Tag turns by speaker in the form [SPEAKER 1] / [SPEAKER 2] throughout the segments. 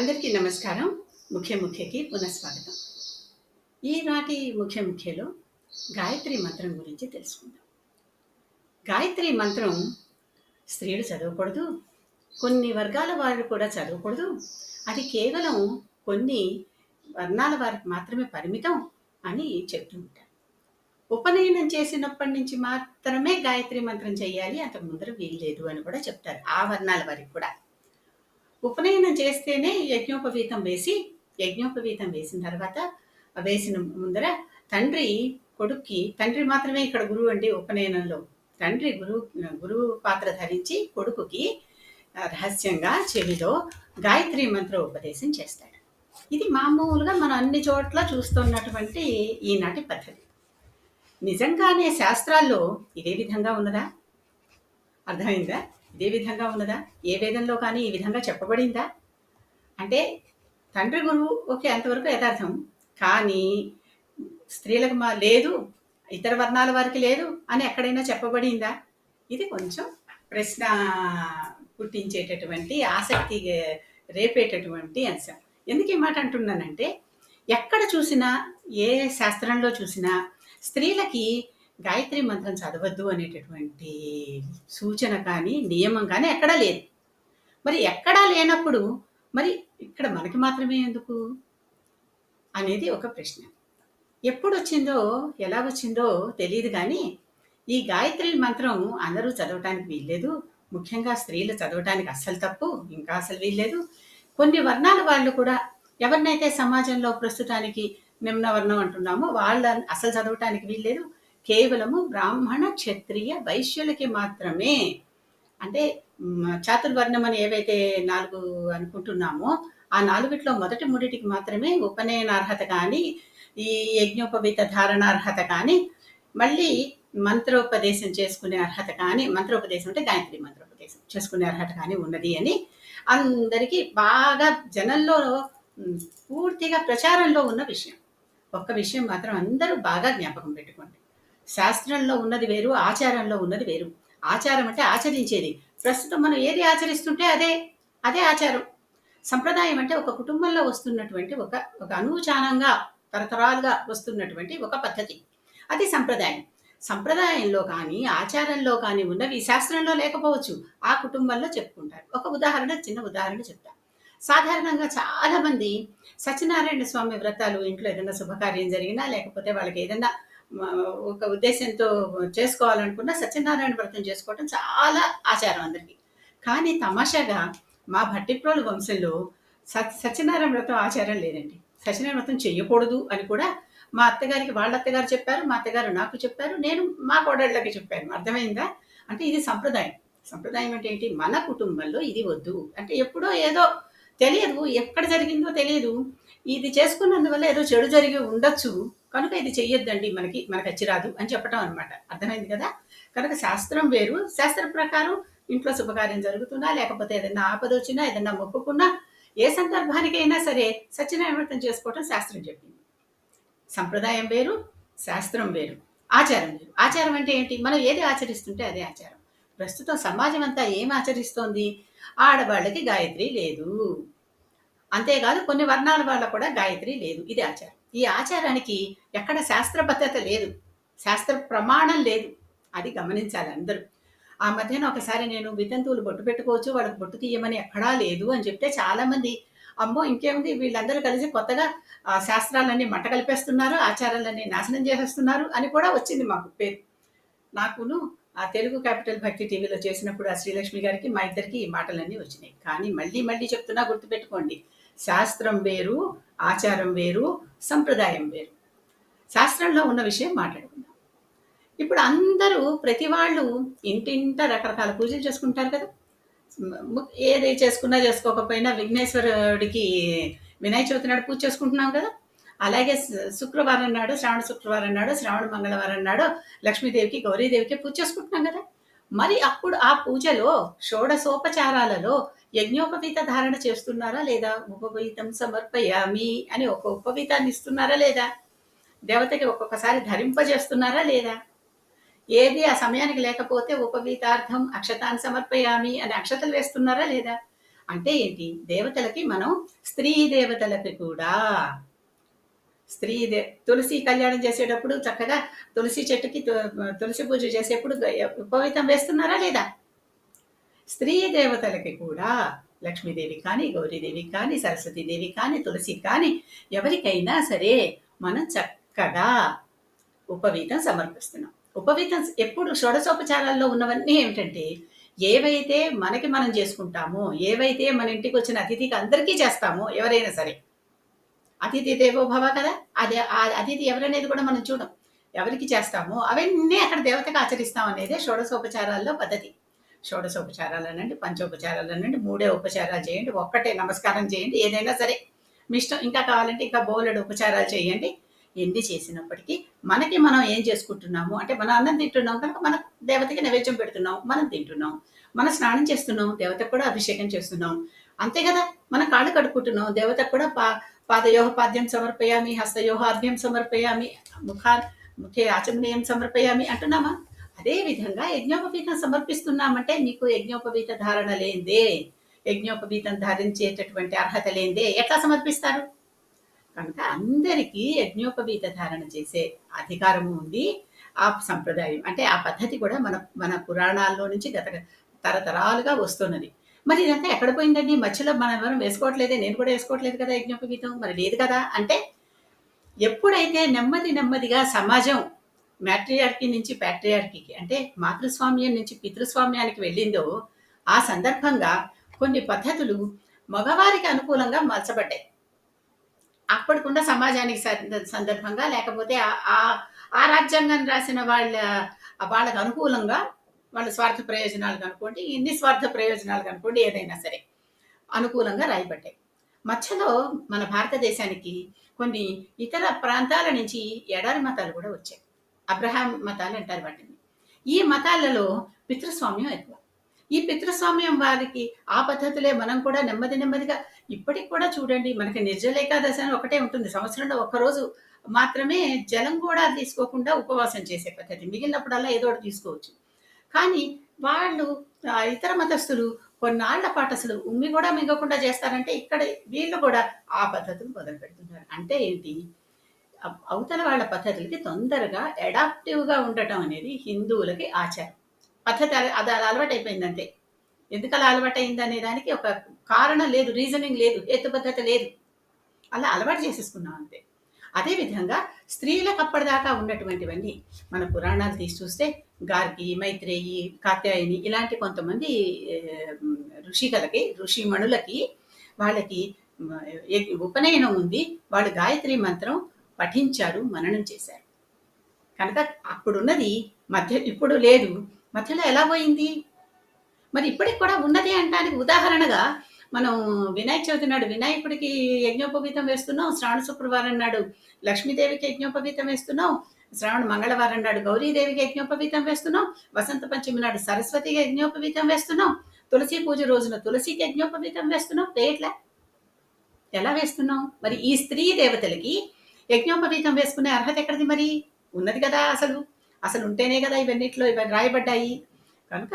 [SPEAKER 1] అందరికీ నమస్కారం. ముఖ్య ముఖ్యకి పునఃస్వాగతం. ఈనాటి ముఖ్య ముఖ్యలో గాయత్రి మంత్రం గురించి తెలుసుకుందాం. గాయత్రి మంత్రం స్త్రీలు చదవకూడదు కొన్ని వర్గాల వారు కూడా చదవకూడదు. అది కేవలం కొన్ని వర్ణాల వారికి మాత్రమే పరిమితం అని చెప్తూ ఉంటారు. ఉపనయనం చేసినప్పటి నుంచి మాత్రమే గాయత్రి మంత్రం చేయాలి అంతకు ముందర వీల్లేదు అని కూడా చెప్తారు ఆ వర్ణాల వారికి కూడా. ఉపనయనం చేస్తేనే యజ్ఞోపవీతం వేసి యజ్ఞోపవీతం వేసిన తర్వాత వేసిన ముందర తండ్రి కొడుక్కి తండ్రి మాత్రమే ఇక్కడ గురువు అండి ఉపనయనంలో. తండ్రి గురువు గురువు పాత్ర ధరించి కొడుకుకి రహస్యంగా చెవిలో గాయత్రి మంత్ర ఉపదేశం చేస్తాడు. ఇది మామూలుగా మనం అన్ని చోట్ల చూస్తున్నటువంటి ఈనాటి పద్ధతి. నిజంగానే శాస్త్రాల్లో ఇదే విధంగా ఉన్నదా? అర్థమైందా? ఇదే విధంగా ఉన్నదా? ఏ వేదంలో కానీ ఈ విధంగా చెప్పబడిందా? అంటే తండ్రి గురువు ఓకే అంతవరకు యథార్థం. కానీ స్త్రీలకు మా లేదు ఇతర వర్ణాల వారికి లేదు అని ఎక్కడైనా చెప్పబడిందా? ఇది కొంచెం ప్రశ్న పుట్టించేటటువంటి ఆసక్తి రేపేటటువంటి అంశం. ఎందుకు ఈ మాట అంటున్నానంటే ఎక్కడ చూసినా ఏ శాస్త్రంలో చూసినా స్త్రీలకి గాయత్రి మంత్రం చదవద్దు అనేటటువంటి సూచన కానీ నియమం కానీ ఎక్కడా లేదు. మరి ఎక్కడా లేనప్పుడు మరి ఇక్కడ మనకి మాత్రమే ఎందుకు? అనేది ఒక ప్రశ్న. ఎప్పుడు వచ్చిందో ఎలా వచ్చిందో తెలియదు కానీ ఈ గాయత్రి మంత్రం అందరూ చదవటానికి వీల్లేదు. ముఖ్యంగా స్త్రీలు చదవటానికి అస్సలు తప్పు ఇంకా అసలు వీల్లేదు. కొన్ని వర్ణాల వాళ్ళు కూడా ఎవరినైతే సమాజంలో ప్రస్తుతానికి నిమ్న వర్ణం అంటున్నామో వాళ్ళ అసలు చదవటానికి వీల్లేదు. కేవలము బ్రాహ్మణ క్షత్రియ వైశ్యులకి మాత్రమే. అంటే చాతుర్వర్ణం అని ఏవైతే నాలుగు అనుకుంటున్నామో ఆ నాలుగిట్లో మొదటి మూడిటికి మాత్రమే ఉపనయనార్హత కానీ ఈ యజ్ఞోపవీత ధారణార్హత కానీ మళ్ళీ మంత్రోపదేశం చేసుకునే అర్హత కానీ మంత్రోపదేశం అంటే గాయత్రి మంత్రోపదేశం చేసుకునే అర్హత కానీ ఉన్నది అని అందరికీ బాగా జనంలో పూర్తిగా ప్రచారంలో ఉన్న విషయం. ఒక్క విషయం మాత్రం అందరూ బాగా జ్ఞాపకం పెట్టుకోండి. శాస్త్రంలో ఉన్నది వేరు ఆచారంలో ఉన్నది వేరు. ఆచారం అంటే ఆచరించేది. ప్రస్తుతం మనం ఏది ఆచరిస్తుంటే అదే అదే ఆచారం. సంప్రదాయం అంటే ఒక కుటుంబంలో వస్తున్నటువంటి ఒక ఒక అనూచానంగా తరతరాలుగా వస్తున్నటువంటి ఒక పద్ధతి. అది సంప్రదాయం. సంప్రదాయంలో కానీ ఆచారంలో కానీ ఉన్నవి శాస్త్రంలో లేకపోవచ్చు. ఆ కుటుంబంలో చెప్పుకుంటారు. ఒక ఉదాహరణ చిన్న ఉదాహరణ చెప్తా. సాధారణంగా చాలామంది సత్యనారాయణ స్వామి వ్రతాలు ఇంట్లో ఏదైనా శుభకార్యం జరిగినా లేకపోతే వాళ్ళకి ఏదైనా ఒక ఉద్దేశంతో చేసుకోవాలనుకున్నా సత్యనారాయణ వ్రతం చేసుకోవటం చాలా ఆచారం అందరికీ. కానీ తమాషాగా మా భట్టిప్రోలు వంశంలో సత్ సత్యనారాయణ వ్రతం ఆచారం లేదండి. సత్యనారాయణ వ్రతం చెయ్యకూడదు అని కూడా మా అత్తగారికి వాళ్ళ అత్తగారు చెప్పారు మా అత్తగారు నాకు చెప్పారు నేను మా కోడళ్ళకి చెప్పాను. అర్థమైందా? అంటే ఇది సంప్రదాయం. సంప్రదాయం అంటే ఏంటి? మన కుటుంబంలో ఇది వద్దు. అంటే ఎప్పుడో ఏదో తెలియదు. ఎక్కడ జరిగిందో తెలియదు. ఇది చేసుకున్నందువల్ల ఏదో చెడు జరిగి ఉండొచ్చు. కనుక ఇది చెయ్యొద్దండి మనకి మనకు వచ్చి రాదు అని చెప్పటం అనమాట అర్థమైంది కదా? కనుక శాస్త్రం వేరు. శాస్త్ర ప్రకారం ఇంట్లో శుభకార్యం జరుగుతున్నా లేకపోతే ఏదైనా ఆపద వచ్చినా ఏదైనా మొక్కుకున్నా ఏ సందర్భానికైనా సరే సత్యనారాయణ చేసుకోవటం శాస్త్రం చెప్పింది. సంప్రదాయం వేరు శాస్త్రం వేరు ఆచారం వేరు. ఆచారం అంటే ఏంటి? మనం ఏది ఆచరిస్తుంటే అదే ఆచారం. ప్రస్తుతం సమాజం అంతా ఏం ఆచరిస్తోంది? ఆడవాళ్ళకి గాయత్రి లేదు. అంతేకాదు కొన్ని వర్ణాల వాళ్ళ కూడా గాయత్రి లేదు. ఇది ఆచారం. ఈ ఆచారానికి ఎక్కడ శాస్త్రబద్ధత లేదు. శాస్త్ర ప్రమాణం లేదు. అది గమనించాలి అందరూ. ఆ మధ్యన ఒకసారి నేను వితంతువులు బొట్టు పెట్టుకోవచ్చు వాళ్ళకి బొట్టు తీయమని ఎక్కడా లేదు అని చెప్తే చాలామంది అమ్మో ఇంకేముంది? వీళ్ళందరూ కలిసి కొత్తగా శాస్త్రాలన్నీ మంట కలిపేస్తున్నారు ఆచారాలన్నీ నాశనం చేసేస్తున్నారు అని కూడా వచ్చింది మాకు పేరు. నాకును ఆ తెలుగు క్యాపిటల్ భక్తి టీవీలో చేసినప్పుడు ఆ శ్రీలక్ష్మి గారికి మా ఇద్దరికి ఈ మాటలన్నీ వచ్చినాయి. కానీ మళ్ళీ మళ్ళీ చెప్తున్నా గుర్తుపెట్టుకోండి. శాస్త్రం వేరు ఆచారం వేరు సంప్రదాయం వేరు. శాస్త్రంలో ఉన్న విషయం మాట్లాడుకుందాం. ఇప్పుడు అందరూ ప్రతి వాళ్ళు ఇంటింట రకరకాల పూజలు చేసుకుంటారు కదా. ఏది చేసుకున్నా చేసుకోకపోయినా విఘ్నేశ్వరుడికి వినాయక చవితి నాడు పూజ చేసుకుంటున్నాం కదా. అలాగే శుక్రవారం నాడు శ్రావణ శుక్రవారం నాడు శ్రావణ మంగళవారం నాడు లక్ష్మీదేవికి గౌరీదేవికి పూజ చేసుకుంటున్నాం కదా. మరి అప్పుడు ఆ పూజలో షోడశోపచారాలలో యజ్ఞోపవీత ధారణ చేస్తున్నారా లేదా? ఉపవీతం సమర్పయామి అని ఒక ఉపవీతాన్ని ఇస్తున్నారా లేదా? దేవతకి ఒక్కొక్కసారి ధరింపజేస్తున్నారా లేదా? ఏది ఆ సమయానికి లేకపోతే ఉపవీతార్థం అక్షతాన్ని సమర్పయామి అని అక్షతలు వేస్తున్నారా లేదా? అంటే ఏంటి? దేవతలకి మనం స్త్రీ దేవతలకి కూడా స్త్రీ దే తులసి కళ్యాణం చేసేటప్పుడు చక్కగా తులసి చెట్టుకి తు- తులసి పూజ చేసేప్పుడు ఉపవితం వేస్తున్నారా లేదా? స్త్రీ దేవతలకి కూడా లక్ష్మీదేవి కానీ గౌరీదేవి కానీ సరస్వతీదేవి కానీ తులసి కానీ ఎవరికైనా సరే మనం చక్కగా ఉపవీతం సమర్పిస్తున్నాం. ఉపవీతం ఎప్పుడు షోడశోపచారాల్లో ఉన్నవన్నీ ఏమిటంటే ఏవైతే మనకి మనం చేసుకుంటామో ఏవైతే మన ఇంటికి వచ్చిన అతిథికి అందరికీ చేస్తామో ఎవరైనా సరే అతిథి దేవో భవ కదా? అదే అతిథి ఎవరనేది కూడా మనం చూడం. ఎవరికి చేస్తామో అవన్నీ అక్కడ దేవతకు ఆచరిస్తాం అనేది షోడశోపచారాల్లో పద్ధతి. షోడశోపచారాలు అనండి పంచోపచారాలు అనండి మూడే ఉపచారాలు చేయండి ఒక్కటే నమస్కారం చేయండి ఏదైనా సరే. మీ ఇష్టం ఇంకా కావాలంటే ఇంకా బోలెడు ఉపచారాలు చేయండి. ఎన్ని చేసినప్పటికీ మనకి మనం ఏం చేసుకుంటున్నాము? అంటే మనం అన్నం తింటున్నాం కనుక మన దేవతకి నైవేద్యం పెడుతున్నాం మనం తింటున్నాం. మనం స్నానం చేస్తున్నాం దేవతకు కూడా అభిషేకం చేస్తున్నాం. అంతే కదా? మనం కాళ్ళు కడుక్కుంటున్నాం దేవతకు కూడా పా పాదయోహపాద్యం సమర్పయామి హస్తయోహాద్యం సమర్పయామి ముఖా ముఖే ఆచమనీయం సమర్పయామి అంటున్నామా? అదే విధంగా యజ్ఞోపవీతం సమర్పిస్తున్నామంటే మీకు యజ్ఞోపవీత ధారణ లేదే యజ్ఞోపవీతం ధరించేటటువంటి అర్హత లేదే ఎట్లా సమర్పిస్తారు? కనుక అందరికీ యజ్ఞోపవీత ధారణ చేసే అధికారము ఉంది. ఆ సంప్రదాయం అంటే ఆ పద్ధతి కూడా మన మన పురాణాల్లో నుంచి గత తరతరాలుగా వస్తున్నది. మరి ఇదంతా ఎక్కడ పోయిందండి? మధ్యలో మనం ఎవరు వేసుకోవట్లేదే నేను కూడా వేసుకోవట్లేదు కదా యజ్ఞోపవీతం మరి లేదు కదా? అంటే ఎప్పుడైతే నెమ్మది నెమ్మదిగా సమాజం మ్యాట్రియార్కీ నుంచి ప్యాట్రియార్కీకి అంటే మాతృస్వామ్యం నుంచి పితృస్వామ్యానికి వెళ్ళిందో ఆ సందర్భంగా కొన్ని పద్ధతులు మగవారికి అనుకూలంగా మలచబడ్డాయి. అప్పటికున్న సమాజానికి సందర్భంగా లేకపోతే ఆ- ఆ- రాజ్యాంగం రాజ్యాంగాన్ని రాసిన వాళ్ళ వాళ్ళకు అనుకూలంగా వాళ్ళ స్వార్థ ప్రయోజనాలు కనుకోండి ఇన్ని స్వార్థ ప్రయోజనాలు కనుకోండి ఏదైనా సరే అనుకూలంగా రాయబడ్డాయి. మధ్యలో మన భారతదేశానికి కొన్ని ఇతర ప్రాంతాల నుంచి ఎడారి మతాలు కూడా వచ్చాయి. అబ్రహాం మతాలు అంటారు వాటిని. ఈ మతాలలో పితృస్వామ్యం ఎక్కువ. ఈ పితృస్వామ్యం వారికి ఆ పద్ధతులే మనం కూడా నెమ్మది నెమ్మదిగా ఇప్పటికి కూడా చూడండి మనకి నిర్జల ఏకాదశి అని ఒకటే ఉంటుంది. సంవత్సరంలో ఒక్కరోజు మాత్రమే జలం కూడా తీసుకోకుండా ఉపవాసం చేసే పద్ధతి. మిగిలినప్పుడల్లా ఏదో ఒకటి తీసుకోవచ్చు. కానీ వాళ్ళు ఇతర మతస్థులు కొన్నాళ్ళ పాటు అసలు ఉమ్మి కూడా మిగకుండా చేస్తారంటే ఇక్కడ వీళ్ళు కూడా ఆ పద్ధతులు మొదలు పెడుతున్నారు అంటే ఏంటి? అవతల వాళ్ళ పద్ధతులకి తొందరగా అడాప్టివ్గా ఉండటం అనేది హిందువులకి ఆచారం. పద్ధతి అల- అది అలా అలవాటు అయిపోయింది అంతే ఎందుకు అలా అలవాటు అయిందనే దానికి ఒక కారణం లేదు రీజనింగ్ లేదు హేతుబద్ధత లేదు. అలా అలవాటు చేసేసుకున్నాం అంతే. అదేవిధంగా స్త్రీలకు అప్పటిదాకా ఉన్నటువంటివన్నీ మన పురాణాలు తీసి చూస్తే గార్గి మైత్రేయి కాత్యాయని ఇలాంటి కొంతమంది ఋషికలకి ఋషిమణులకి వాళ్ళకి ఉపనయనం ఉంది. వాళ్ళు గాయత్రి మంత్రం పఠించారు మననం చేశారు కనుక అప్పుడున్నది మధ్య ఇప్పుడు లేదు. మధ్యలో ఎలా పోయింది? మరి ఇప్పటికి కూడా ఉన్నది అంటానికి ఉదాహరణగా మనం వినాయక చవితి నాడు వినాయకుడికి యజ్ఞోపవీతం వేస్తున్నాం శ్రావణ శుక్రవారం నాడు లక్ష్మీదేవికి యజ్ఞోపవీతం వేస్తున్నాం శ్రావణ మంగళవారం నాడు గౌరీదేవికి యజ్ఞోపవీతం వేస్తున్నాం వసంత పంచమి నాడు సరస్వతికి యజ్ఞోపవీతం వేస్తున్నాం తులసి పూజ రోజున తులసికి యజ్ఞోపవీతం వేస్తున్నాం. పేట్ల ఎలా వేస్తున్నాం? మరి ఈ స్త్రీ దేవతలకి యజ్ఞోపవీతం వేసుకునే అర్హత ఎక్కడిది మరి? ఉన్నది కదా అసలు. అసలు ఉంటేనే కదా ఇవన్నిట్లో ఇవన్నీ రాయబడ్డాయి. కనుక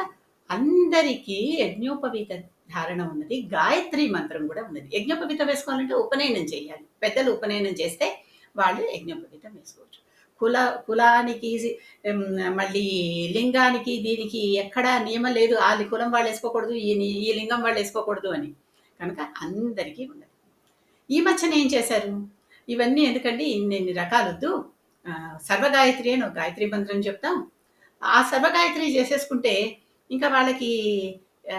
[SPEAKER 1] అందరికీ యజ్ఞోపవీత ధారణ ఉన్నది. గాయత్రి మంత్రం కూడా ఉన్నది. యజ్ఞోపవీతం వేసుకోవాలంటే ఉపనయనం చేయాలి. పెద్దలు ఉపనయనం చేస్తే వాళ్ళు యజ్ఞోపవీతం వేసుకోవచ్చు. కుల కులానికి మళ్ళీ లింగానికి దీనికి ఎక్కడా నియమం లేదు. ఆ కులం వాళ్ళు వేసుకోకూడదు ఈ ఈ లింగం వాళ్ళు వేసుకోకూడదు అని. కనుక అందరికీ ఉన్నది. ఈ మధ్యన ఏం చేశారు? ఇవన్నీ ఎందుకంటే ఇన్ని రకాలొద్దు. సర్వగాయత్రి అని ఒక గాయత్రి మంత్రం చెప్తాం. ఆ సర్వగాయత్రి చేసేసుకుంటే ఇంకా వాళ్ళకి ఆ,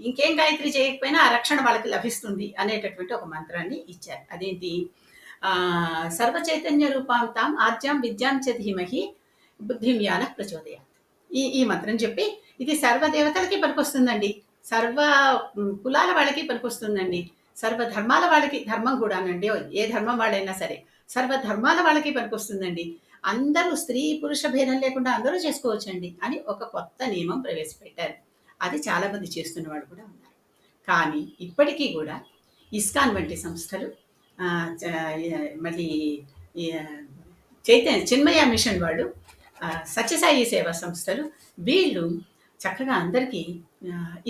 [SPEAKER 1] ఇంకేం గాయత్రి చేయకపోయినా ఆ రక్షణ వాళ్ళకి లభిస్తుంది అనేటటువంటి ఒక మంత్రాన్ని ఇచ్చారు. అదేంటి? ఆ, సర్వ చైతన్య రూపాం తాం ఆద్యాం విద్యాం చ ధీమహి బుద్ధిం యాన ప్రచోదయాత్. ఈ ఈ మంత్రం చెప్పి ఇది సర్వ దేవతలకి పనికొస్తుందండి. సర్వ కులాల వాళ్ళకి పనికొస్తుందండి. సర్వ ధర్మాల వాళ్ళకి ధర్మం కూడానండి. ఏ ధర్మం వాళ్ళైనా సరే సర్వ ధర్మాల వాళ్ళకి పనికొస్తుందండి. అందరూ స్త్రీ పురుష భేదం లేకుండా అందరూ చేసుకోవచ్చండి అని ఒక కొత్త నియమం ప్రవేశపెట్టారు. అది చాలా మంది చేస్తున్న వాళ్ళు కూడా ఉన్నారు. కానీ ఇప్పటికీ కూడా ఇస్కాన్ వంటి సంస్థలు మళ్ళీ చైతన్య చిన్మయ మిషన్ వాళ్ళు సత్యసాయి సేవా సంస్థలు వీళ్ళు చక్కగా అందరికీ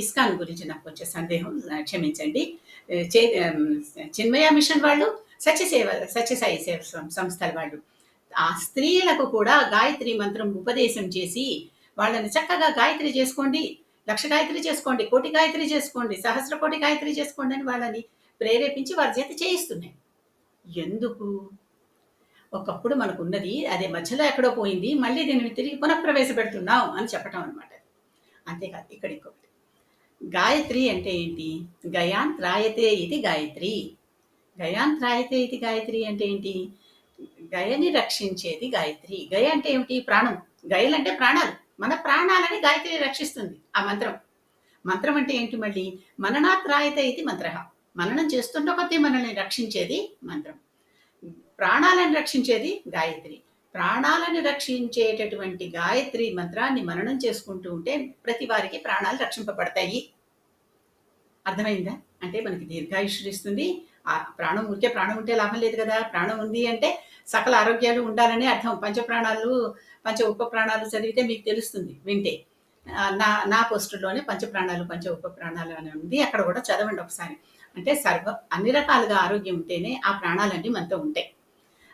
[SPEAKER 1] ఇస్కాన్ గురించి నాకు కొంచెం సందేహం క్షమించండి. చే చిన్మయ మిషన్ వాళ్ళు, సత్యసేవ సత్యసాయి సేవ సంస్థల వాళ్ళు. ఆ స్త్రీలకు కూడా గాయత్రి మంత్రం ఉపదేశం చేసి, వాళ్ళని చక్కగా గాయత్రి చేసుకోండి, లక్ష గాయత్రి చేసుకోండి, కోటి గాయత్రి చేసుకోండి, సహస్ర కోటి గాయత్రి చేసుకోండి అని వాళ్ళని ప్రేరేపించి వారి చేత చేయిస్తున్నాయి. ఎందుకు? ఒకప్పుడు మనకున్నది అదే మధ్యలో ఎక్కడో పోయింది. మళ్ళీ దీనిని తిరిగి పునఃప్రవేశపెడుతున్నాం అని చెప్పటం అనమాట. అంతేకాదు ఇక్కడ ఇంకొకటి. గాయత్రి అంటే ఏంటి? గయాన్ త్రాయతే ఇది గాయత్రి. గయాన్ త్రాయతే ఇది గాయత్రి అంటే ఏంటి? గయని రక్షించేది గాయత్రి. గయ అంటే ఏమిటి? ప్రాణం. గయలంటే ప్రాణాలు. మన ప్రాణాలని గాయత్రి రక్షిస్తుంది ఆ మంత్రం. మంత్రం అంటే ఏంటి మళ్ళీ? మననాత్రాయతే ఇది మంత్ర మననం చేస్తున్న కొద్దీ మనల్ని రక్షించేది మంత్రం. ప్రాణాలను రక్షించేది గాయత్రి. ప్రాణాలను రక్షించేటటువంటి గాయత్రి మంత్రాన్ని మననం చేసుకుంటూ ఉంటే ప్రతి వారికి ప్రాణాలు రక్షింపబడతాయి. అర్థమైందా? అంటే మనకి దీర్ఘాయుష్షునిస్తుంది. ఆ ప్రాణం ఉంటే ప్రాణం ఉంటే లాభం లేదు కదా! ప్రాణం ఉంది అంటే సకల ఆరోగ్యాలు ఉండాలని అర్థం. పంచప్రాణాలు, పంచ ఉప ప్రాణాలు చదివితే మీకు తెలుస్తుంది వింటే. నా నా నా పంచ పంచప్రాణాలు, పంచ ఉప ప్రాణాలు అని ఉంది. అక్కడ కూడా చదవండి ఒకసారి. అంటే సర్వ అన్ని రకాలుగా ఆరోగ్యం ఉంటేనే ఆ ప్రాణాలన్నీ మనతో ఉంటాయి.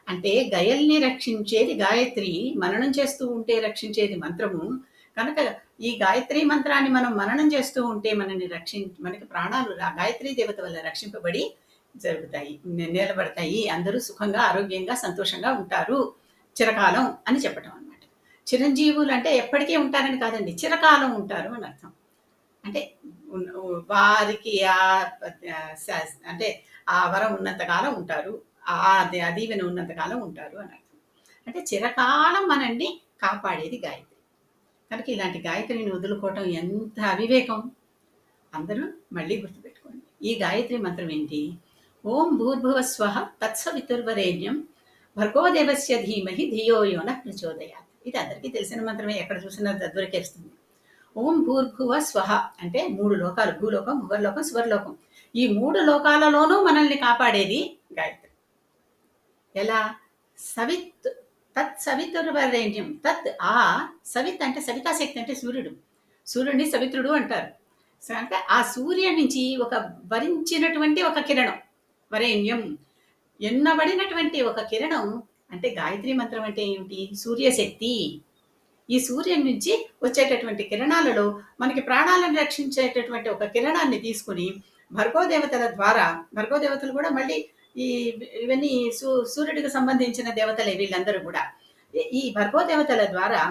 [SPEAKER 1] అంటే గయల్ని రక్షించేది గాయత్రి. మననం చేస్తూ ఉంటే రక్షించేది మంత్రము. కనుక ఈ గాయత్రి మంత్రాన్ని మనం మననం చేస్తూ ఉంటే మనల్ని రక్షి మనకి ప్రాణాలు గాయత్రి దేవత వల్ల రక్షింపబడి జరుగుతాయి. నిలబడతాయి. అందరూ సుఖంగా, ఆరోగ్యంగా, సంతోషంగా ఉంటారు చిరకాలం అని చెప్పటం అనమాట. చిరంజీవులు అంటే ఎప్పటికీ ఉంటారని కాదండి. చిరకాలం ఉంటారు అని అర్థం. అంటే వారికి ఆ అంటే ఆ వరం ఉన్నంతకాలం ఉంటారు. ఆ ది ఆ దీవెన కాలం ఉంటారు అని అర్థం. అంటే చిరకాలం మనల్ని కాపాడేది గాయత్రి. కనుక ఇలాంటి గాయత్రిని వదులుకోవటం ఎంత అవివేకం. అందరూ మళ్ళీ గుర్తుపెట్టుకోండి. ఈ గాయత్రి మంత్రం ఏంటి? ఓం భూర్భువస్వః తత్సవితుర్వరేణ్యం భర్గోదేవస్య ధీమహి ధియో యోన ప్రచోదయాత్. ఇది అందరికీ తెలిసిన మంత్రమే. ఎక్కడ చూసినా ద దొరికేస్తుంది. ఓం భూర్భువ స్వహ అంటే మూడు లోకాలు. భూలోకం, భువర్లోకం, స్వర్లోకం ఈ మూడు లోకాలలోనూ మనల్ని కాపాడేది గాయత్రి. ఎలా? సవిత్ తత్ సవితుర్వరేణ్యం. తత్ ఆ సవిత్ అంటే సవితా శక్తి అంటే సూర్యుడు. సూర్యుడిని సవిత్రుడు అంటారు. అంటే ఆ సూర్యుడి నుంచి ఒక వరించినటువంటి ఒక కిరణం. వరేణ్యం. ఎన్నబడినటువంటి ఒక కిరణం అంటే గాయత్రి మంత్రం అంటే ఏమిటి? సూర్యశక్తి. ఈ సూర్యుని నుంచి వచ్చేటటువంటి కిరణాలలో మనకి ప్రాణాలను రక్షించేటటువంటి ఒక కిరణాన్ని తీసుకొని భర్గో దేవతల ద్వారా భర్గో దేవతలు కూడా మళ్ళీ ఈ ఇవన్నీ సూ సూర్యుడికి సంబంధించిన దేవతలే వీళ్ళందరూ కూడా. ఈ భర్గో దేవతల ద్వారా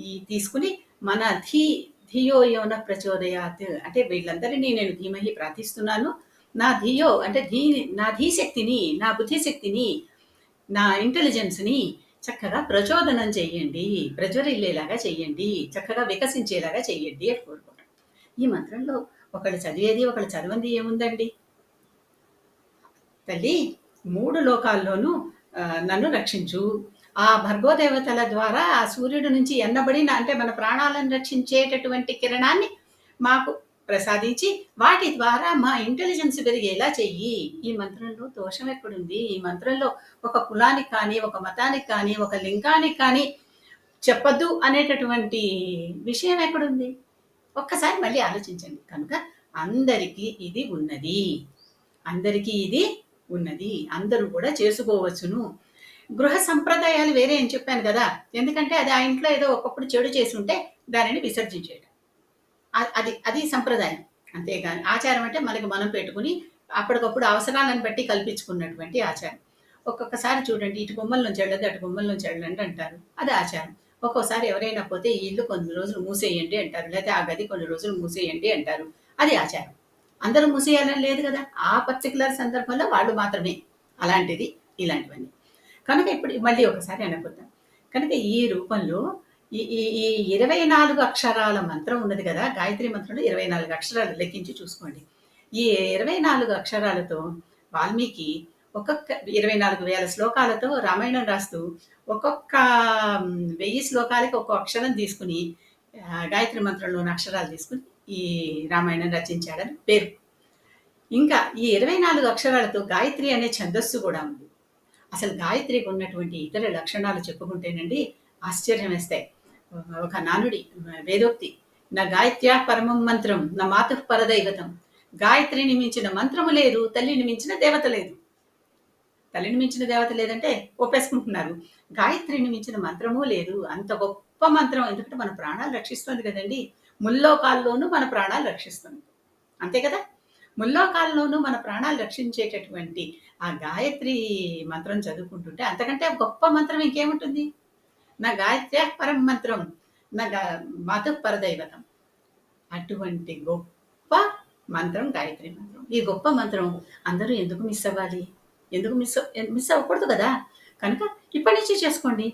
[SPEAKER 1] ఈ తీసుకుని మన ధీ ధియో యోన ప్రచోదయాత్ అంటే వీళ్ళందరినీ నేను ధీమహి ప్రార్థిస్తున్నాను. నా ధియో అంటే ధీ నా ధీశక్తిని, నా బుద్ధిశక్తిని, నా ఇంటెలిజెన్స్‌ని చక్కగా ప్రచోదనం చెయ్యండి. ప్రజ్వరిల్లేలాగా చెయ్యండి. చక్కగా వికసించేలాగా చెయ్యండి అని కోరుకుంటాం. ఈ మంత్రంలో ఒకళ్ళు చదివేది, ఒకళ్ళు చదవంది ఏముందండి? తల్లి మూడు లోకాల్లోనూ నన్ను రక్షించు. ఆ భర్గో దేవతల ద్వారా ఆ సూర్యుడి నుంచి ఎన్నబడిన అంటే మన ప్రాణాలను రక్షించేటటువంటి కిరణాన్ని మాకు ప్రసాదించి వాటి ద్వారా మా ఇంటెలిజెన్స్ పెరిగేలా చెయ్యి. ఈ మంత్రంలో దోషం ఎక్కడుంది? ఈ మంత్రంలో ఒక కులానికి కానీ, ఒక మతానికి కానీ, ఒక లింగానికి కానీ చెప్పద్దు అనేటటువంటి విషయం ఎక్కడుంది? ఒక్కసారి మళ్ళీ ఆలోచించండి. కనుక అందరికీ ఇది ఉన్నది. అందరికీ ఇది ఉన్నది. అందరూ కూడా చేసుకోవచ్చును. గృహ సంప్రదాయాలు వేరే అని చెప్పాను కదా ఎందుకంటే అది ఆ ఇంట్లో ఏదో ఒకప్పుడు చెడు చేసి ఉంటే దానిని విసర్జించేయడం. అది అది సంప్రదాయం. అంతేగాని ఆచారం అంటే మనకి మనం పెట్టుకొని అప్పటికప్పుడు అవసరాలను బట్టి కల్పించుకున్నటువంటి ఆచారం. ఒక్కొక్కసారి చూడండి ఇటు గుమ్మల్లోంచి వెళ్ళొద్దు, అటు గుమ్మల్లోంచి వెళ్ళండి అంటారు. అది ఆచారం. ఒక్కోసారి ఎవరైనా పోతే ఈ ఇల్లు కొన్ని రోజులు మూసేయండి అంటారు. లేకపోతే ఆ గది కొన్ని రోజులు మూసేయండి అంటారు. అది ఆచారం. అందరూ మూసేయాలని లేదు కదా ఆ పర్టికులర్ సందర్భంలో వాళ్ళు మాత్రమే. అలాంటిది ఇలాంటివన్నీ. కనుక ఇప్పుడు మళ్ళీ ఒకసారి అనుకుందాం. కనుక ఈ రూపంలో ఈ ఈ ఇరవై నాలుగు అక్షరాల మంత్రం ఉన్నది కదా గాయత్రి మంత్రంలో 24 అక్షరాలు లెక్కించి చూసుకోండి. ఈ 24 అక్షరాలతో వాల్మీకి ఒక్కొక్క 24,000 శ్లోకాలతో రామాయణం రాస్తూ ఒక్కొక్క వెయ్యి శ్లోకాలకి ఒక్కో అక్షరం తీసుకుని గాయత్రి మంత్రంలోని అక్షరాలు తీసుకొని ఈ రామాయణం రచించాడని పేరు. ఇంకా ఈ 24 అక్షరాలతో గాయత్రి అనే ఛందస్సు కూడా ఉంది. అసలు గాయత్రికి ఉన్నటువంటి ఇతర లక్షణాలు చెప్పుకుంటేనండి ఆశ్చర్యం వేస్తాయి. ఒక నానుడి వేదోక్తి నా గాయత్ర్యా పరమం మంత్రం నా మాతు పరదైవతం గాయత్రిని మించిన మంత్రము లేదు తల్లిని మించిన దేవత లేదు తల్లిని మించిన దేవత లేదంటే ఒప్పేసుకుంటున్నారు గాయత్రిని మించిన మంత్రము లేదు అంత గొప్ప మంత్రం ఎందుకంటే మన ప్రాణాలు రక్షిస్తుంది కదండి ముల్లోకాల్లోనూ మన ప్రాణాలు రక్షిస్తుంది. అంతే కదా? ముల్లోకాల్లోనూ మన ప్రాణాలు రక్షించేటటువంటి ఆ గాయత్రి మంత్రం చదువుకుంటుంటే అంతకంటే గొప్ప మంత్రం ఇంకేముంటుంది? నా గాయత్రి పరం మంత్రం నా మాత పరదైవతం. అటువంటి గొప్ప మంత్రం గాయత్రి మంత్రం. ఈ గొప్ప మంత్రం అందరూ ఎందుకు మిస్ అవ్వాలి? ఎందుకు మిస్ మిస్ అవ్వకూడదు కదా? కనుక ఇప్పటి నుంచి చేసుకోండి.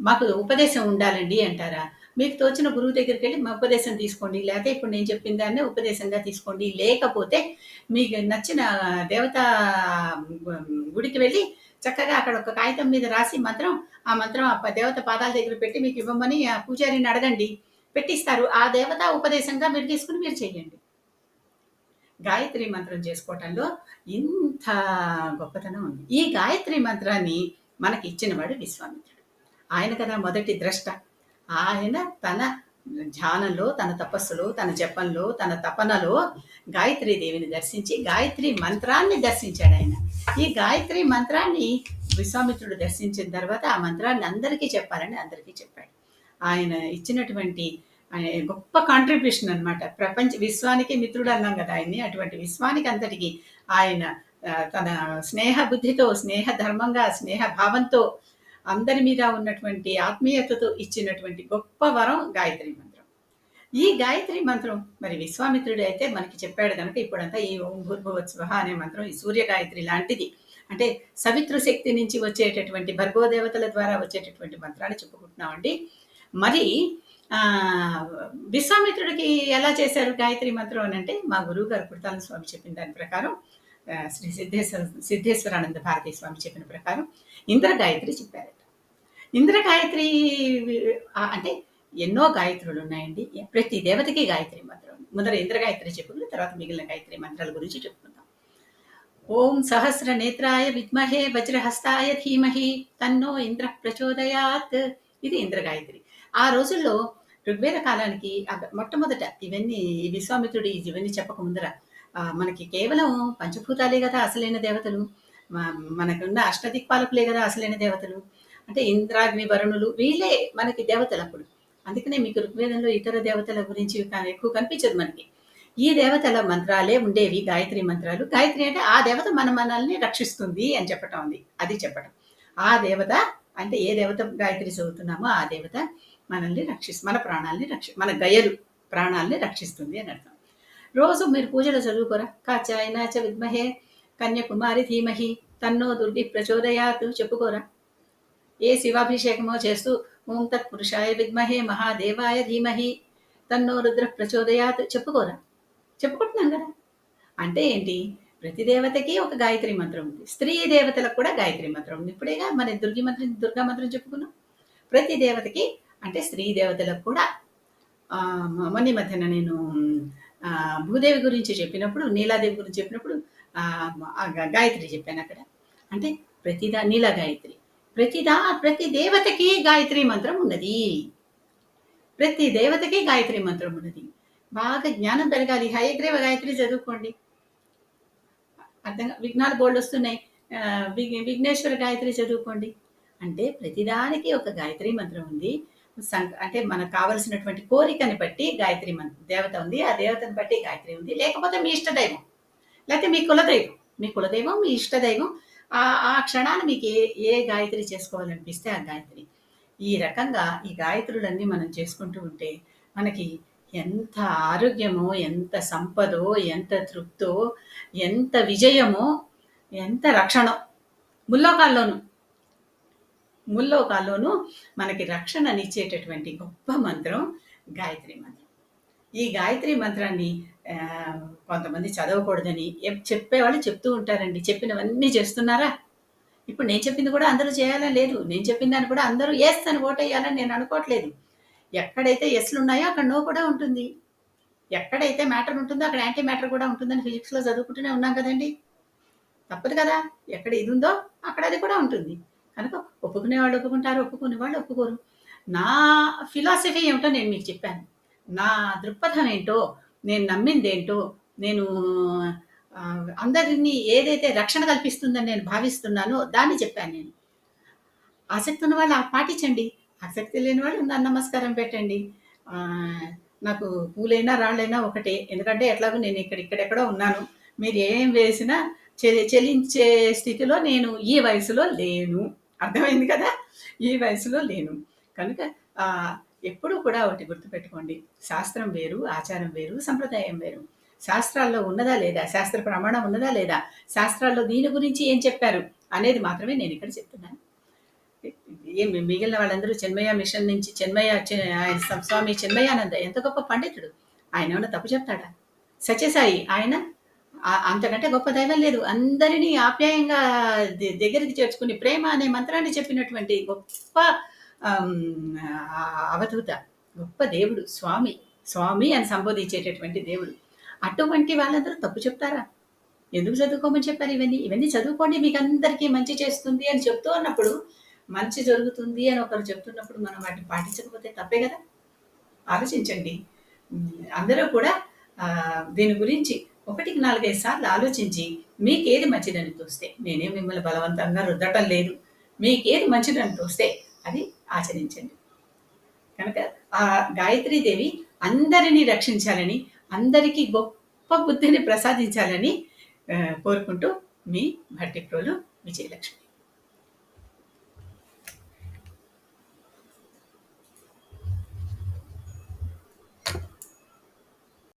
[SPEAKER 1] మాకు ఉపదేశం ఉండాలండి అంటారా? మీకు తోచిన గురువు దగ్గరికి వెళ్ళి మా ఉపదేశం తీసుకోండి. లేకపోతే ఇప్పుడు నేను చెప్పిన దాన్ని ఉపదేశంగా తీసుకోండి. లేకపోతే మీకు నచ్చిన దేవత గుడికి వెళ్ళి చక్కగా అక్కడ ఒక కాగితం మీద రాసి మంత్రం ఆ మంత్రం ఆ దేవత పాదాల దగ్గర పెట్టి మీకు ఇవ్వమని ఆ పూజారిని అడగండి. పెట్టిస్తారు. ఆ దేవత ఉపదేశంగా మీరు తీసుకుని మీరు చేయండి. గాయత్రి మంత్రం చేసుకోవటంలో ఇంత గొప్పతనం ఉంది. ఈ గాయత్రి మంత్రాన్ని మనకి ఇచ్చినవాడు విశ్వామిత్రుడు. ఆయన కదా మొదటి ద్రష్ట. ఆయన తన ధ్యానంలో తన తపస్సులో తన జపంలో తన తపనలో గాయత్రి దేవిని దర్శించి గాయత్రి మంత్రాన్ని దర్శించాడు ఆయన. ఈ గాయత్రి మంత్రాన్ని విశ్వామిత్రుడు దర్శించిన తర్వాత ఆ మంత్రాన్ని అందరికీ చెప్పాలని అందరికీ చెప్పాడు. ఆయన ఇచ్చినటువంటి గొప్ప కాంట్రిబ్యూషన్ అనమాట ప్రపంచ విశ్వానికి మిత్రుడు అన్నాం కదా ఆయన్ని. అటువంటి విశ్వానికి అంతటికి ఆయన తన స్నేహ బుద్ధితో స్నేహ ధర్మంగా స్నేహ భావంతో అందరి మీద ఉన్నటువంటి ఆత్మీయతతో ఇచ్చినటువంటి గొప్ప వరం గాయత్రి మంత్రం. ఈ గాయత్రి మంత్రం మరి విశ్వామిత్రుడు అయితే మనకి చెప్పాడు కనుక ఇప్పుడంతా ఈ ఓం భూర్భువత్స్వ అనే మంత్రం ఈ సూర్య గాయత్రి లాంటిది. అంటే సవిత్రు శక్తి నుంచి వచ్చేటటువంటి భర్గోదేవతల ద్వారా వచ్చేటటువంటి మంత్రాన్ని చెప్పుకుంటున్నామండి. మరి విశ్వామిత్రుడికి ఎలా చేశారు గాయత్రి మంత్రం అని అంటే మా గురువు గారు కుర్తాన స్వామి చెప్పిన దాని ప్రకారం శ్రీ సిద్ధేశ్వర సిద్ధేశ్వరానంద భారతీ స్వామి చెప్పిన ప్రకారం ఇంద్ర గాయత్రి చెప్పారు. ఇంద్ర గాయత్రి అంటే ఎన్నో గాయత్రులు ఉన్నాయండి ప్రతి దేవతకి గాయత్రి మంత్రం. ముందర ఇంద్ర గాయత్రి చెప్పుకుని తర్వాత మిగిలిన గాయత్రి మంత్రాల గురించి చెప్పుకుందాం. ఓం సహస్ర నేత్రాయ విద్మహే వజ్రహస్తాయ ధీమహి తన్నో ఇంద్ర ప్రచోదయాత్. ఇది ఇంద్ర గాయత్రి ఆ రోజుల్లో ఋగ్వేద కాలానికి మొట్టమొదట ఇవన్నీ విశ్వామిత్రుడు ఇవన్నీ చెప్పక ముందర మనకి కేవలం పంచభూతాలే కదా అసలైన దేవతలు. మనకున్న అష్టదిక్పాలకులే కదా అసలైన దేవతలు. అంటే ఇంద్రాగ్ని వరుణులు వీళ్ళే మనకి దేవతలు అప్పుడు. అందుకనే మీకు ఋగ్వేదంలో ఇతర దేవతల గురించి ఎక్కువ కనిపించదు మనకి. ఈ దేవతల మంత్రాలే ఉండేవి గాయత్రి మంత్రాలు. గాయత్రి అంటే ఆ దేవత మన మనల్ని రక్షిస్తుంది అని చెప్పటం ఉంది అది చెప్పటం. ఆ దేవత అంటే ఏ దేవత గాయత్రి చదువుతున్నామో ఆ దేవత మనల్ని రక్షిస్తుంది మన ప్రాణాలని రక్షి మన గయలు ప్రాణాలని రక్షిస్తుంది అని అర్థం. రోజు మీరు పూజలు చదువుకోరా? కాచాయనాచ విద్మహే కన్యాకుమారి ధీమహి తన్నో దుర్గి ప్రచోదయాత్ చెప్పుకోరా ఏ శివాభిషేకమో చేస్తూ ఓం తత్ పురుషాయ విద్మహే మహాదేవాయ ధీమహి. తన్నో రుద్ర ప్రచోదయాత్. చెప్పుకోరా? చెప్పుకుంటున్నాం కదా. అంటే ఏంటి? ప్రతి దేవతకి ఒక గాయత్రి మంత్రం ఉంది. స్త్రీ దేవతలకు కూడా గాయత్రి మంత్రం ఉంది. ఇప్పుడేగా మన దుర్గి మంత్రం దుర్గా మంత్రం చెప్పుకున్నాం. ప్రతి దేవతకి అంటే స్త్రీ దేవతలకు కూడా మొన్న మధ్యన నేను భూదేవి గురించి చెప్పినప్పుడు నీలాదేవి గురించి చెప్పినప్పుడు గాయత్రి చెప్పాను అక్కడ. అంటే ప్రతిదా నీలా గాయత్రి. ప్రతిదా ప్రతి దేవతకి గాయత్రి మంత్రం ఉన్నది. ప్రతి దేవతకి గాయత్రి మంత్రం ఉన్నది. బాగా జ్ఞానం పెరగాలి. హయగ్రీవ గాయత్రి చదువుకోండి. అర్థంగా విఘ్నాలు బోర్డు వస్తున్నాయి. విఘ్నేశ్వర గాయత్రి చదువుకోండి. అంటే ప్రతిదానికి ఒక గాయత్రి మంత్రం ఉంది. అంటే మనకు కావలసినటువంటి కోరికని బట్టి గాయత్రి మంత్రం దేవత ఉంది. ఆ దేవతని బట్టి గాయత్రి ఉంది. లేకపోతే మీ ఇష్టదైవం. లేకపోతే మీ కులదైవం. మీ కులదైవం మీ ఇష్టదైవం. ఆ ఆ క్షణాన్ని మీకు ఏ ఏ గాయత్రి చేసుకోవాలనిపిస్తే ఆ గాయత్రి. ఈ రకంగా ఈ గాయత్రులన్నీ మనం చేసుకుంటూ ఉంటే మనకి ఎంత ఆరోగ్యమో ఎంత సంపదో ఎంత తృప్తో ఎంత విజయమో ఎంత రక్షణో. ముల్లోకాల్లోనూ. ముల్లోకాల్లోనూ మనకి రక్షణనిచ్చేటటువంటి గొప్ప మంత్రం గాయత్రి మంత్రం. ఈ గాయత్రి మంత్రాన్ని కొంతమంది చదవకూడదని చెప్పేవాళ్ళు చెప్తూ ఉంటారండి. చెప్పినవన్నీ చేస్తున్నారా? ఇప్పుడు నేను చెప్పింది కూడా అందరూ చేయాలని లేదు. నేను చెప్పిన దాన్ని కూడా అందరూ ఎస్ అని ఓట్ వేయాలని నేను అనుకోవట్లేదు. ఎక్కడైతే ఎస్లు ఉన్నాయో అక్కడ నో కూడా ఉంటుంది. ఎక్కడైతే మ్యాటర్ ఉంటుందో అక్కడ యాంటీ మ్యాటర్ కూడా ఉంటుందని ఫిజిక్స్లో చదువుకుంటూనే ఉన్నాం కదండి. తప్పదు కదా? ఎక్కడ ఇది ఉందో అక్కడ అది కూడా ఉంటుంది. కనుక ఒప్పుకునే వాళ్ళు ఒప్పుకుంటారు ఒప్పుకునే వాళ్ళు ఒప్పుకోరు. నా ఫిలాసఫీ ఏమిటో నేను మీకు చెప్పాను. నా దృక్పథం ఏంటో నేను నమ్మింది ఏంటో నేను అందరినీ ఏదైతే రక్షణ కల్పిస్తుందని నేను భావిస్తున్నానో దాన్ని చెప్పాను నేను. ఆసక్తి ఉన్న వాళ్ళు పాటించండి ఆసక్తి లేని వాళ్ళు నా నమస్కారం పెట్టండి. నాకు పూలైనా రాళ్ళైనా ఒకటే. ఎందుకంటే ఎట్లాగో నేను ఇక్కడ ఇక్కడెక్కడో ఉన్నాను. మీరు ఏం వేసినా చె- చెల్లించే స్థితిలో నేను ఈ వయసులో లేను. అర్థమైంది కదా? ఈ వయసులో లేను. కనుక ఎప్పుడూ కూడా ఒకటి గుర్తుపెట్టుకోండి. శాస్త్రం వేరు ఆచారం వేరు సంప్రదాయం వేరు. శాస్త్రాల్లో ఉన్నదా లేదా? శాస్త్ర ప్రమాణం ఉన్నదా లేదా? శాస్త్రాల్లో దీని గురించి ఏం చెప్పారు? అనేది మాత్రమే నేను ఇక్కడ చెప్తున్నాను. ఏం మిగిలిన వాళ్ళందరూ చెన్మయ్య మిషన్ నుంచి చెన్మయ్య ఆయన సం- స్వామి చెన్మయానంద ఎంత గొప్ప పండితుడు. ఆయన ఏమన్నా తప్పు చెప్తాడా? సత్యసాయి ఆయన అంతకంటే గొప్ప దైవం లేదు. అందరినీ ఆప్యాయంగా దగ్గరికి చేర్చుకుని ప్రేమ అనే మంత్రాన్ని చెప్పినటువంటి గొప్ప అవధూత గొప్ప దేవుడు స్వామి. స్వామి అని సంబోధించేటటువంటి దేవుడు. అటువంటి వాళ్ళందరూ తప్పు చెప్తారా? ఎందుకు చదువుకోమని చెప్పారు ఇవన్నీ? ఇవన్నీ చదువుకోండి మీకు అందరికీ మంచి చేస్తుంది అని చెప్తూ ఉన్నప్పుడు మంచి జరుగుతుంది అని ఒకరు చెప్తున్నప్పుడు మనం వాటిని పాటించకపోతే తప్పే కదా? ఆలోచించండి. అందరూ కూడా దీని గురించి ఒకటికి నాలుగైదు సార్లు ఆలోచించి మీకేది మంచిదని తోస్తే నేనే మిమ్మల్ని బలవంతంగా రుద్దటం లేదు మీకేది మంచిదని తోస్తే అది ఆచరించండి. కనుక ఆ గాయత్రీదేవి అందరినీ రక్షించాలని అందరికీ గొప్ప బుద్ధిని ప్రసాదించాలని కోరుకుంటూ మీ భట్టిప్రోలు విజయలక్ష్మి.